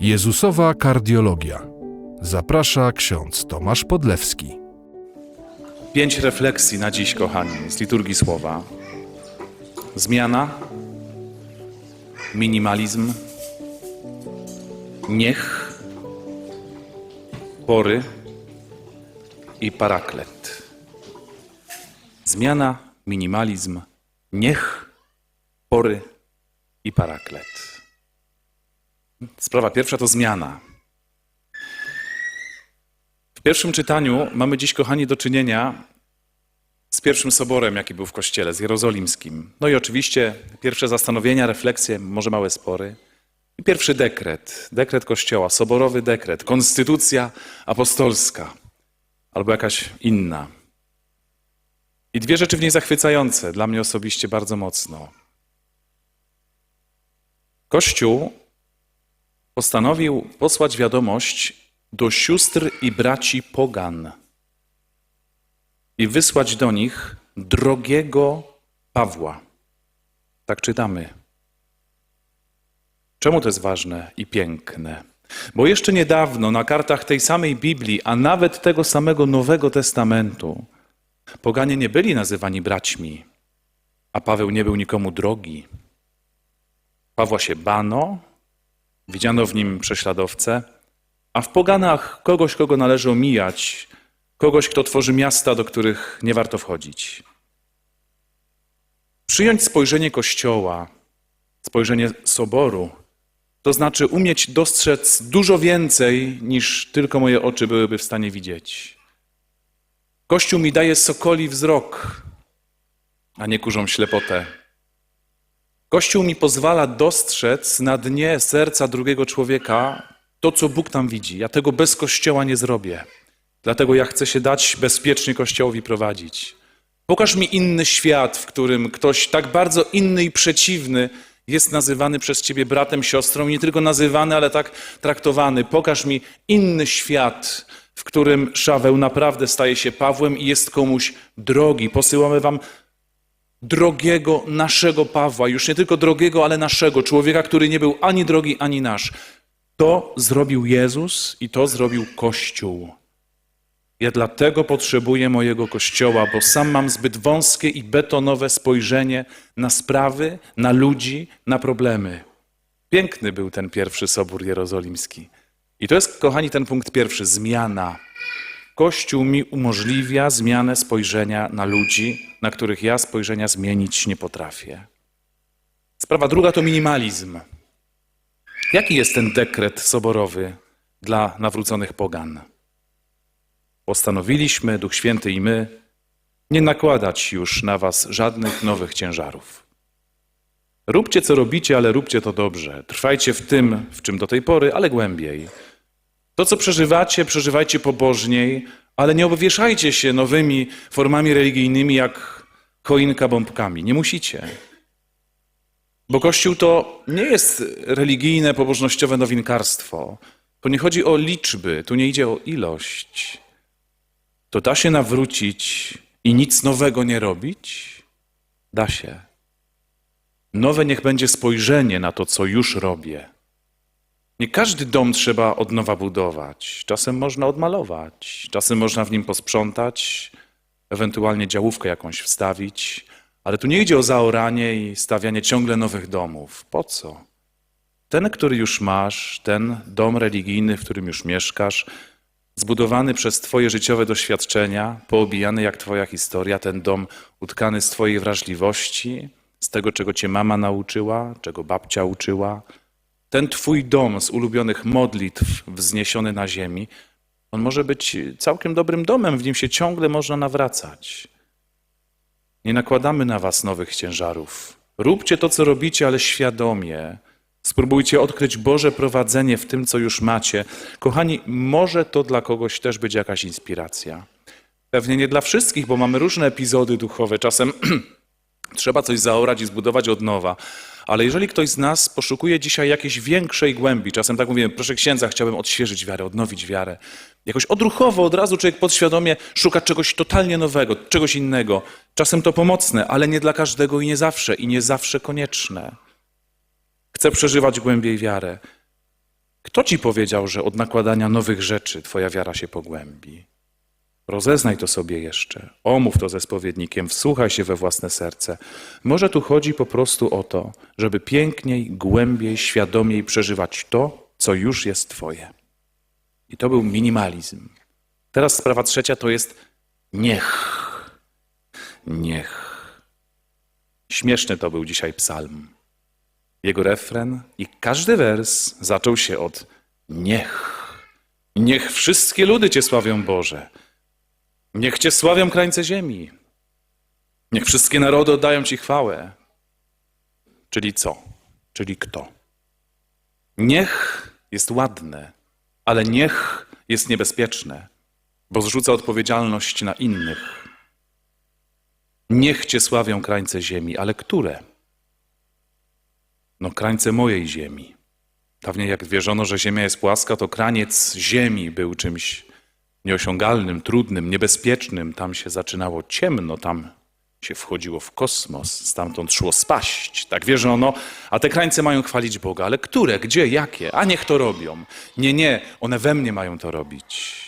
Jezusowa kardiologia. Zaprasza ksiądz Tomasz Podlewski. Pięć refleksji na dziś, kochani, z liturgii słowa. Zmiana, minimalizm, niech, pory i paraklet. Zmiana, minimalizm, niech, pory i paraklet. Sprawa pierwsza to zmiana. W pierwszym czytaniu mamy dziś, kochani, do czynienia z pierwszym soborem, jaki był w kościele, z jerozolimskim. No i oczywiście pierwsze zastanowienia, refleksje, może małe spory. I pierwszy dekret, dekret kościoła, soborowy dekret, konstytucja apostolska albo jakaś inna. I dwie rzeczy w niej zachwycające, dla mnie osobiście bardzo mocno. Kościół postanowił posłać wiadomość do sióstr i braci pogan i wysłać do nich drogiego Pawła. Tak czytamy. Czemu to jest ważne i piękne? Bo jeszcze niedawno na kartach tej samej Biblii, a nawet tego samego Nowego Testamentu, poganie nie byli nazywani braćmi, a Paweł nie był nikomu drogi. Pawła się bano, widziano w nim prześladowcę, a w poganach kogoś, kogo należy omijać, kogoś, kto tworzy miasta, do których nie warto wchodzić. Przyjąć spojrzenie Kościoła, spojrzenie soboru, to znaczy umieć dostrzec dużo więcej, niż tylko moje oczy byłyby w stanie widzieć. Kościół mi daje sokoli wzrok, a nie kurzą ślepotę. Kościół mi pozwala dostrzec na dnie serca drugiego człowieka to, co Bóg tam widzi. Ja tego bez Kościoła nie zrobię. Dlatego ja chcę się dać bezpiecznie Kościołowi prowadzić. Pokaż mi inny świat, w którym ktoś tak bardzo inny i przeciwny jest nazywany przez Ciebie bratem, siostrą, nie tylko nazywany, ale tak traktowany. Pokaż mi inny świat, w którym Szaweł naprawdę staje się Pawłem i jest komuś drogi. Posyłamy Wam drogiego naszego Pawła, już nie tylko drogiego, ale naszego, człowieka, który nie był ani drogi, ani nasz. To zrobił Jezus i to zrobił Kościół. Ja dlatego potrzebuję mojego Kościoła, bo sam mam zbyt wąskie i betonowe spojrzenie na sprawy, na ludzi, na problemy. Piękny był ten pierwszy Sobór Jerozolimski. I to jest, kochani, ten punkt pierwszy zmiana. Kościół mi umożliwia zmianę spojrzenia na ludzi, na których ja spojrzenia zmienić nie potrafię. Sprawa druga to minimalizm. Jaki jest ten dekret soborowy dla nawróconych pogan? Postanowiliśmy, Duch Święty i my, nie nakładać już na was żadnych nowych ciężarów. Róbcie, co robicie, ale róbcie to dobrze. Trwajcie w tym, w czym do tej pory, ale głębiej. To, co przeżywacie, przeżywajcie pobożniej, ale nie obwieszajcie się nowymi formami religijnymi jak choinka bombkami. Nie musicie. Bo Kościół to nie jest religijne, pobożnościowe nowinkarstwo. Tu nie chodzi o liczby, tu nie idzie o ilość. To da się nawrócić i nic nowego nie robić? Da się. Nowe niech będzie spojrzenie na to, co już robię. Nie każdy dom trzeba od nowa budować. Czasem można odmalować, czasem można w nim posprzątać, ewentualnie działówkę jakąś wstawić, ale tu nie idzie o zaoranie i stawianie ciągle nowych domów. Po co? Ten, który już masz, ten dom religijny, w którym już mieszkasz, zbudowany przez Twoje życiowe doświadczenia, poobijany jak Twoja historia, ten dom utkany z Twojej wrażliwości, z tego, czego Cię mama nauczyła, czego babcia uczyła, ten Twój dom z ulubionych modlitw wzniesiony na ziemi, on może być całkiem dobrym domem, w nim się ciągle można nawracać. Nie nakładamy na Was nowych ciężarów. Róbcie to, co robicie, ale świadomie. Spróbujcie odkryć Boże prowadzenie w tym, co już macie. Kochani, może to dla kogoś też być jakaś inspiracja. Pewnie nie dla wszystkich, bo mamy różne epizody duchowe. Czasem trzeba coś zaorać i zbudować od nowa. Ale jeżeli ktoś z nas poszukuje dzisiaj jakiejś większej głębi, czasem tak mówimy, proszę księdza, chciałbym odświeżyć wiarę, odnowić wiarę. Jakoś odruchowo, od razu człowiek podświadomie szuka czegoś totalnie nowego, czegoś innego. Czasem to pomocne, ale nie dla każdego i nie zawsze, i nie zawsze konieczne. Chce przeżywać głębiej wiarę. Kto ci powiedział, że od nakładania nowych rzeczy twoja wiara się pogłębi? Rozeznaj to sobie jeszcze, omów to ze spowiednikiem, wsłuchaj się we własne serce. Może tu chodzi po prostu o to, żeby piękniej, głębiej, świadomiej przeżywać to, co już jest twoje. I to był minimalizm. Teraz sprawa trzecia to jest niech. Niech. Śmieszny to był dzisiaj psalm. Jego refren i każdy wers zaczął się od niech. Niech wszystkie ludy Cię sławią, Boże. Niech Cię sławią krańce ziemi. Niech wszystkie narody oddają Ci chwałę. Czyli co? Czyli kto? Niech jest ładne, ale niech jest niebezpieczne, bo zrzuca odpowiedzialność na innych. Niech Cię sławią krańce ziemi, ale które? No krańce mojej ziemi. Dawniej jak wierzono, że ziemia jest płaska, to kraniec ziemi był czymś nieosiągalnym, trudnym, niebezpiecznym. Tam się zaczynało ciemno, tam się wchodziło w kosmos, stamtąd szło spaść. Tak wierzono, a te krańce mają chwalić Boga. Ale które, gdzie, jakie? A niech to robią. Nie, nie, one we mnie mają to robić.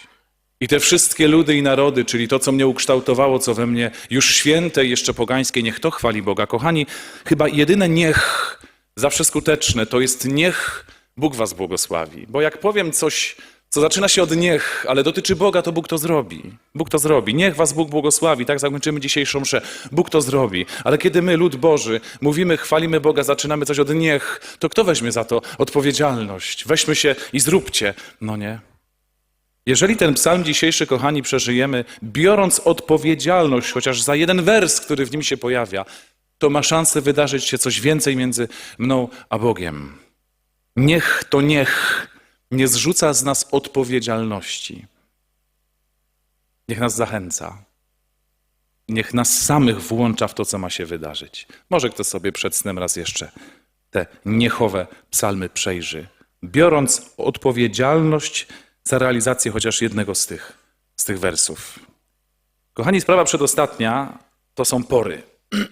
I te wszystkie ludy i narody, czyli to, co mnie ukształtowało, co we mnie już święte jeszcze pogańskie, niech to chwali Boga. Kochani, chyba jedyne niech, zawsze skuteczne, to jest niech Bóg was błogosławi. Bo jak powiem coś, co zaczyna się od niech, ale dotyczy Boga, to Bóg to zrobi. Bóg to zrobi. Niech was Bóg błogosławi. Tak zakończymy dzisiejszą mszę. Bóg to zrobi. Ale kiedy my, lud Boży, mówimy, chwalimy Boga, zaczynamy coś od niech, to kto weźmie za to odpowiedzialność? Weźmy się i zróbcie. No nie. Jeżeli ten psalm dzisiejszy, kochani, przeżyjemy, biorąc odpowiedzialność chociaż za jeden wers, który w nim się pojawia, to ma szansę wydarzyć się coś więcej między mną a Bogiem. Niech to niech nie zrzuca z nas odpowiedzialności. Niech nas zachęca. Niech nas samych włącza w to, co ma się wydarzyć. Może kto sobie przed snem raz jeszcze te niechowe psalmy przejrzy, biorąc odpowiedzialność za realizację chociaż jednego z tych, z tych wersów. Kochani, sprawa przedostatnia to są pory.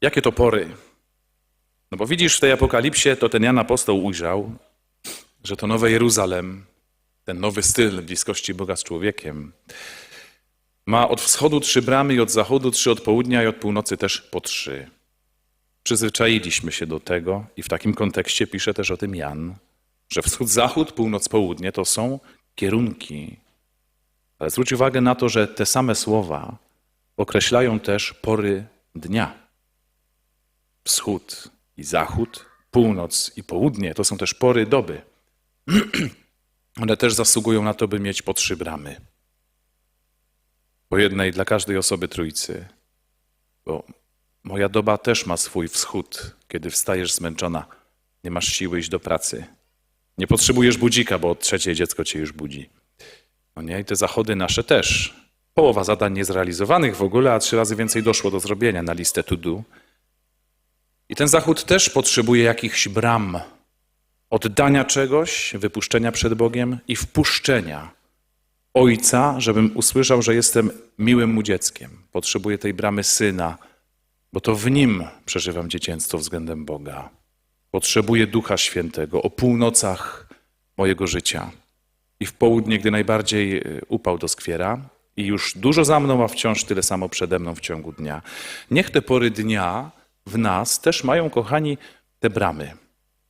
Jakie to pory? No bo widzisz, w tej apokalipsie to ten Jan Apostoł ujrzał, że to nowe Jeruzalem, ten nowy styl bliskości Boga z człowiekiem, ma od wschodu trzy bramy i od zachodu trzy, od południa i od północy też po trzy. Przyzwyczailiśmy się do tego i w takim kontekście pisze też o tym Jan, że wschód, zachód, północ, południe to są kierunki. Ale zwróć uwagę na to, że te same słowa określają też pory dnia. Wschód i zachód, północ i południe to są też pory doby. One też zasługują na to, by mieć po trzy bramy. Po jednej dla każdej osoby trójcy. Bo moja doba też ma swój wschód, kiedy wstajesz zmęczona, nie masz siły iść do pracy. Nie potrzebujesz budzika, bo od trzeciej dziecko cię już budzi. No nie, i te zachody nasze też. Połowa zadań niezrealizowanych w ogóle, a trzy razy więcej doszło do zrobienia na listę to do. I ten zachód też potrzebuje jakichś bram. Oddania czegoś, wypuszczenia przed Bogiem i wpuszczenia Ojca, żebym usłyszał, że jestem miłym mu dzieckiem. Potrzebuję tej bramy syna, bo to w nim przeżywam dzieciństwo względem Boga. Potrzebuję Ducha Świętego o północach mojego życia i w południe, gdy najbardziej y, upał doskwiera i już dużo za mną, a wciąż tyle samo przede mną w ciągu dnia. Niech te pory dnia w nas też mają, kochani, te bramy,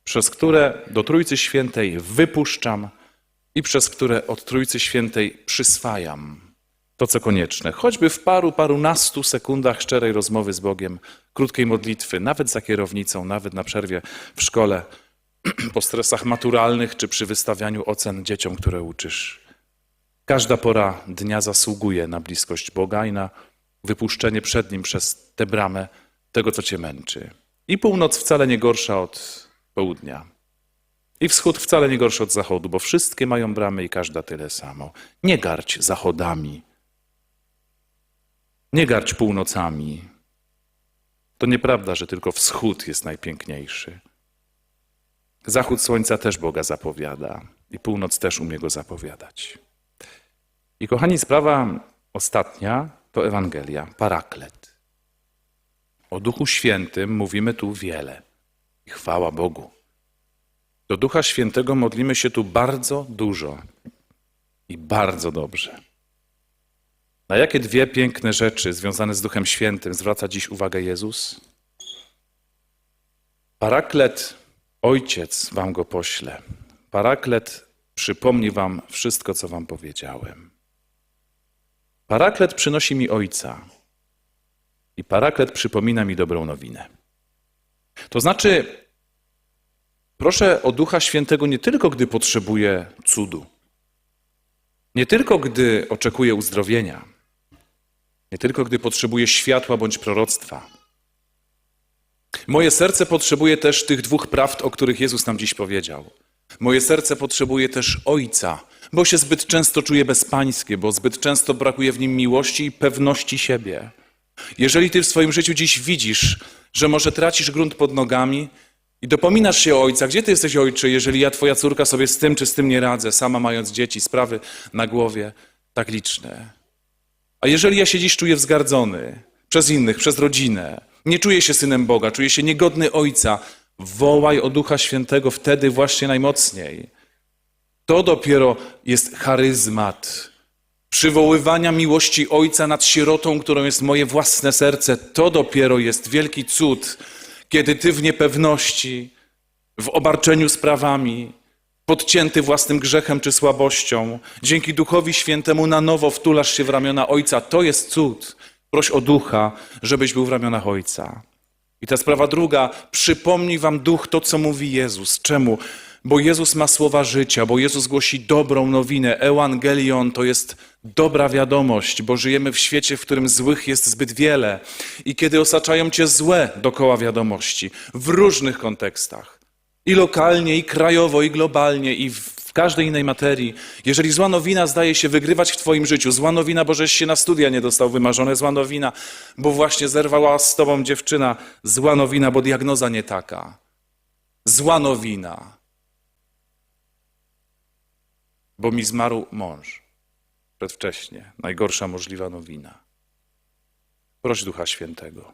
przez które do Trójcy Świętej wypuszczam i przez które od Trójcy Świętej przyswajam to, co konieczne. Choćby w paru, parunastu sekundach szczerej rozmowy z Bogiem, krótkiej modlitwy, nawet za kierownicą, nawet na przerwie w szkole, po stresach maturalnych czy przy wystawianiu ocen dzieciom, które uczysz. Każda pora dnia zasługuje na bliskość Boga i na wypuszczenie przed Nim przez tę bramę tego, co Cię męczy. I północ wcale nie gorsza od południa. I wschód wcale nie gorszy od zachodu, bo wszystkie mają bramy i każda tyle samo. Nie garć zachodami. Nie garć północami. To nieprawda, że tylko wschód jest najpiękniejszy. Zachód słońca też Boga zapowiada i północ też umie go zapowiadać. I kochani, sprawa ostatnia to Ewangelia, paraklet. O Duchu Świętym mówimy tu wiele. I chwała Bogu. Do Ducha Świętego modlimy się tu bardzo dużo i bardzo dobrze. Na jakie dwie piękne rzeczy związane z Duchem Świętym zwraca dziś uwagę Jezus? Paraklet, Ojciec wam go pośle. Paraklet przypomni wam wszystko, co wam powiedziałem. Paraklet przynosi mi Ojca i Paraklet przypomina mi dobrą nowinę. To znaczy, proszę o Ducha Świętego nie tylko, gdy potrzebuję cudu, nie tylko, gdy oczekuję uzdrowienia, nie tylko, gdy potrzebuję światła bądź proroctwa. Moje serce potrzebuje też tych dwóch prawd, o których Jezus nam dziś powiedział. Moje serce potrzebuje też Ojca, bo się zbyt często czuję bezpańskie, bo zbyt często brakuje w nim miłości i pewności siebie. Jeżeli ty w swoim życiu dziś widzisz, że może tracisz grunt pod nogami i dopominasz się o ojca, gdzie ty jesteś ojcze, jeżeli ja, twoja córka, sobie z tym czy z tym nie radzę, sama mając dzieci, sprawy na głowie tak liczne. A jeżeli ja się dziś czuję wzgardzony przez innych, przez rodzinę, nie czuję się synem Boga, czuję się niegodny ojca, wołaj o Ducha Świętego wtedy właśnie najmocniej. To dopiero jest charyzmat przywoływania miłości Ojca nad sierotą, którą jest moje własne serce. To dopiero jest wielki cud, kiedy Ty w niepewności, w obarczeniu sprawami, podcięty własnym grzechem czy słabością, dzięki Duchowi Świętemu na nowo wtulasz się w ramiona Ojca. To jest cud. Proś o Ducha, żebyś był w ramionach Ojca. I ta sprawa druga, przypomnij wam duch to, co mówi Jezus. Czemu? Bo Jezus ma słowa życia, bo Jezus głosi dobrą nowinę. Ewangelion to jest dobra wiadomość, bo żyjemy w świecie, w którym złych jest zbyt wiele. I kiedy osaczają cię złe dokoła wiadomości, w różnych kontekstach, i lokalnie, i krajowo, i globalnie, i w każdej innej materii. Jeżeli zła nowina zdaje się wygrywać w Twoim życiu, zła nowina, bo żeś się na studia nie dostał wymarzone, zła nowina, bo właśnie zerwała z Tobą dziewczyna, zła nowina, bo diagnoza nie taka. Zła nowina, bo mi zmarł mąż przedwcześnie. Najgorsza możliwa nowina. Proś Ducha Świętego.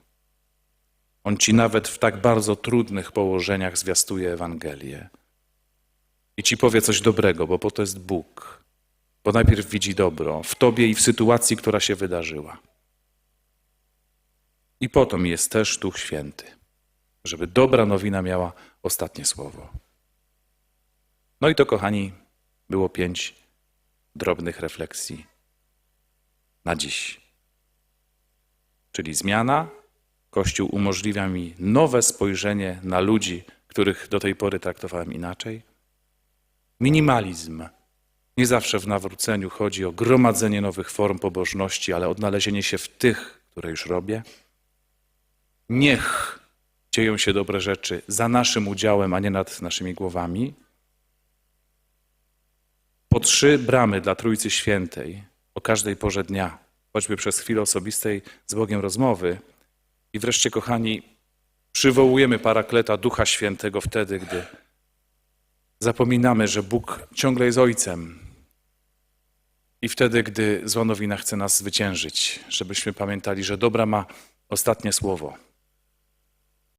On Ci nawet w tak bardzo trudnych położeniach zwiastuje Ewangelię i ci powie coś dobrego, bo po to jest Bóg. Bo najpierw widzi dobro w tobie i w sytuacji, która się wydarzyła. I potem jest też Duch Święty, żeby dobra nowina miała ostatnie słowo. No i to, kochani, było pięć drobnych refleksji na dziś. Czyli zmiana. Kościół umożliwia mi nowe spojrzenie na ludzi, których do tej pory traktowałem inaczej. Minimalizm. Nie zawsze w nawróceniu chodzi o gromadzenie nowych form pobożności, ale odnalezienie się w tych, które już robię. Niech dzieją się dobre rzeczy za naszym udziałem, a nie nad naszymi głowami. Po trzy bramy dla Trójcy Świętej o każdej porze dnia, choćby przez chwilę osobistej z Bogiem rozmowy. I wreszcie, kochani, przywołujemy parakleta Ducha Świętego wtedy, gdy Zapominamy, że Bóg ciągle jest Ojcem. I wtedy, gdy zła chce nas zwyciężyć, żebyśmy pamiętali, że dobra ma ostatnie słowo.